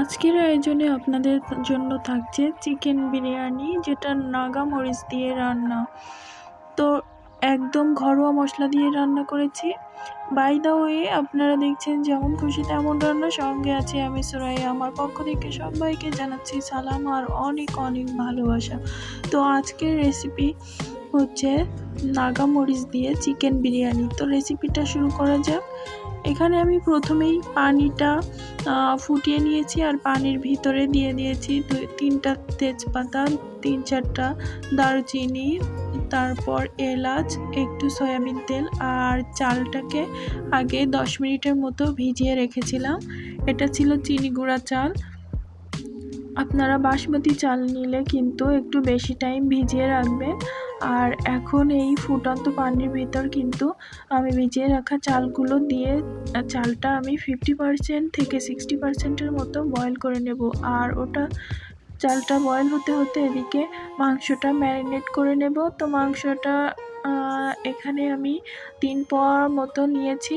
আজকের আয়োজনে আপনাদের জন্য থাকছে চিকেন বিরিয়ানি, যেটা নাগা মরিচ দিয়ে রান্না। তো একদম ঘরোয়া মশলা দিয়ে রান্না করেছি। বাই দা ওয়ে আপনারা দেখছেন যেমন খুশি তেমন রান্না। সঙ্গে আছে আমি সুরাইয়া। আমার পক্ষ থেকে সবাইকে জানাচ্ছি সালাম আর অনেক অনেক ভালোবাসা। তো আজকের রেসিপি হচ্ছে নাগা মরিচ দিয়ে চিকেন বিরিয়ানি। তো রেসিপিটা শুরু করা যাক। এখানে আমি প্রথমেই পানিটা ফুটিয়ে নিয়েছি আর পানির ভিতরে দিয়ে দিয়েছি দুই, তিনটা তেজপাতা, তিন চারটা দারুচিনি, তারপর এলাচ, একটু সয়াবিন তেল আর চালটাকে আগে দশ মিনিটের মতো ভিজিয়ে রেখেছিলাম। এটা ছিল চিনি গুঁড়া চাল। আপনারা বাসমতি চাল নিলে কিন্তু একটু বেশি টাইম ভিজিয়ে রাখবেন। আর এখন এই ফুটন্ত পানির ভিতর কিন্তু আমি ভিজিয়ে রাখা চালগুলো দিয়ে, চালটা আমি ফিফটি পার্সেন্ট থেকে সিক্সটি পার্সেন্টের মতো বয়েল করে নেব। আর ওটা, চালটা বয়েল হতে হতে এদিকে মাংসটা ম্যারিনেট করে নেব। তো মাংসটা এখানে আমি তিন পোয়ার মতো নিয়েছি।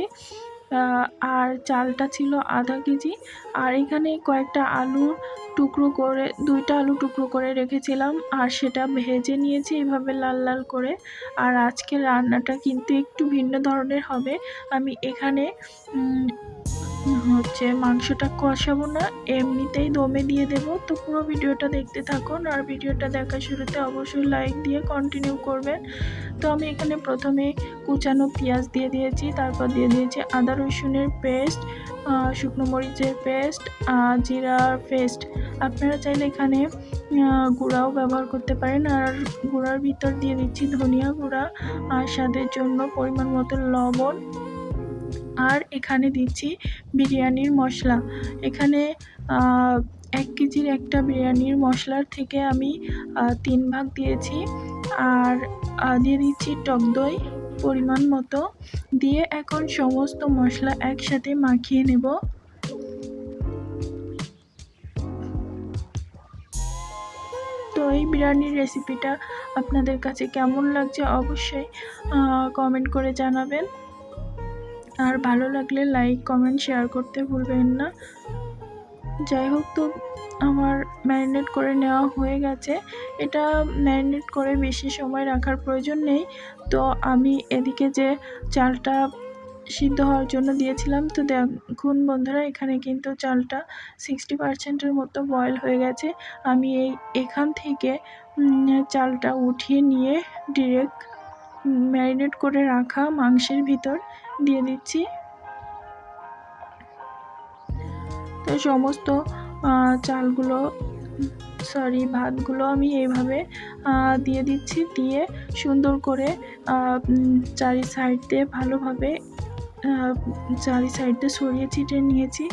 আর চালটা ছিল আধা কেজি। আর এখানে কয়েকটা আলু টুকরো করে, দুইটা আলু টুকরো করে রেখেছিলাম। আর সেটা ভেজে নিয়েছি এভাবে লাল লাল করে। আর আজকে রান্নাটা কিন্তু একটু ভিন্ন ধরনের হবে। আমি এখানে হচ্ছে মাংসটা কষাবো না, এমনিতেই দমে দিয়ে দেব। তো পুরো ভিডিওটা দেখতে থাকুন আর ভিডিওটা দেখা শুরুতে অবশ্যই লাইক দিয়ে কন্টিনিউ করবেন। তো আমি এখানে প্রথমে কুচানো পেঁয়াজ দিয়ে দিয়েছি, তারপর দিয়ে দিয়েছি আদা রসুনের পেস্ট শুকনো মরিচের পেস্ট আর জিরার পেস্ট আপনারা চাইলে এখানে গুঁড়াও ব্যবহার করতে পারেন। আর গুঁড়ার ভিতর দিয়ে দিচ্ছি ধনিয়া গুঁড়া, আর স্বাদের জন্য পরিমাণ মতো লবণ। আর এখানে দিচ্ছি বিরিয়ানির মশলা। এখানে এক কেজির একটা বিরিয়ানির মশলার থেকে আমি তিন ভাগ দিয়েছি। আর দিয়ে দিচ্ছি টক দই পরিমাণ মতো। দিয়ে এখন সমস্ত মশলা একসাথে মাখিয়ে নেব। তো এই বিরিয়ানির রেসিপিটা আপনাদের কাছে কেমন লাগছে অবশ্যই কমেন্ট করে জানাবেন। আর ভালো লাগলে লাইক কমেন্ট শেয়ার করতে ভুলবেন না। যাই হোক তো, আমার ম্যারিনেট করে নেওয়া হয়ে গেছে। এটা ম্যারিনেট করে বেশি সময় রাখার প্রয়োজন নেই। তো আমি এদিকে যে চালটা সিদ্ধ হওয়ার জন্য দিয়েছিলাম, তো দেখুন বন্ধুরা, এখানে কিন্তু চালটা সিক্সটি পার্সেন্টের মতো বয়েল হয়ে গেছে। আমি এই, এখান থেকে চালটা উঠিয়ে নিয়ে ডিরেক্ট ম্যারিনেট করে রাখা মাংসের ভিতর। দিয়ে দিচ্ছি। তো সমস্ত চালগুলো সরি ভাতগুলো আমি এইভাবে দিয়ে দিচ্ছি। দিয়ে সুন্দর করে চারি সাইড দিয়ে ভালোভাবে চারি সাইড দিয়ে সরিয়ে ছিটিয়ে নিয়েছি।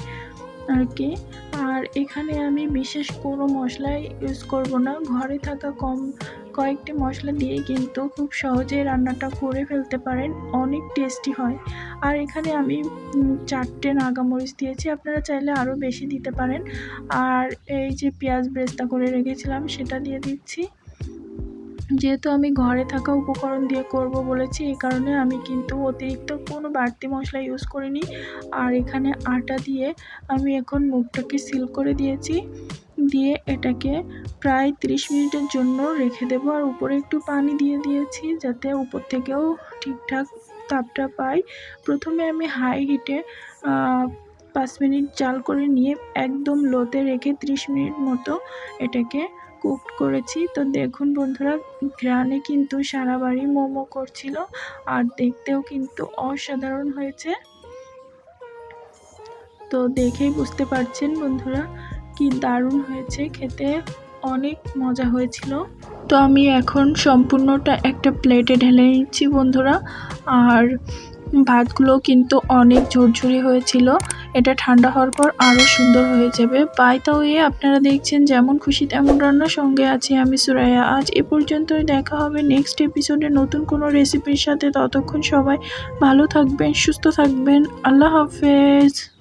আর কি। আর এখানে আমি বিশেষ কোনো মশলাই ইউজ করব না। ঘরে থাকা কম কয়েকটি মশলা দিয়ে কিন্তু খুব সহজে রান্নাটা করে ফেলতে পারেন। অনেক টেস্টি হয়। আর এখানে আমি চারটে নাগামরিচ দিয়েছি। আপনারা চাইলে আরও বেশি দিতে পারেন। আর এই যে পেঁয়াজ ব্রেস্তা করে রেখেছিলাম, সেটা দিয়ে দিচ্ছি। যেহেতু আমি ঘরে থাকা উপকরণ দিয়ে করব বলেছি, এই কারণে আমি কিন্তু অতিরিক্ত কোনো বাড়তি মশলা ইউজ করিনি। আর এখানে আটা দিয়ে আমি এখন মুখটাকে সিল করে দিয়েছি। দিয়ে এটাকে প্রায় 30 মিনিটের জন্য রেখে দেবো। আর উপরে একটু পানি দিয়ে দিয়েছি যাতে উপর থেকেও ঠিকঠাক তাপটা পাই। প্রথমে আমি হাই হিটে পাঁচ মিনিট জাল করে নিয়ে একদম লোতে রেখে 30 মিনিট মতো এটাকে কুক করেছি। তো দেখুন বন্ধুরা, ঘ্রাণে কিন্তু সারা বাড়ি মোমো করছিল আর দেখতেও কিন্তু অসাধারণ হয়েছে। তো দেখেই বুঝতে পারছেন বন্ধুরা, কি দারুণ হয়েছে। খেতে অনেক মজা হয়েছিল। তো আমি এখন সম্পূর্ণটা একটা প্লেটে ঢেলে নিচ্ছি বন্ধুরা। আর ভাতগুলো কিন্তু অনেক ঝুরঝুরি হয়েছিল। এটা ঠান্ডা হওয়ার পর আরও সুন্দর হয়ে যাবে। বাই তাও এ আপনারা দেখছেন যেমন খুশি তেমন রান্নার সঙ্গে আছি আমি সুরাইয়া। আজ এ পর্যন্তই দেখা হবে নেক্সট এপিসোডে নতুন কোনো রেসিপির সাথে। ততক্ষণ সবাই ভালো থাকবেন, সুস্থ থাকবেন। আল্লাহ হাফেজ।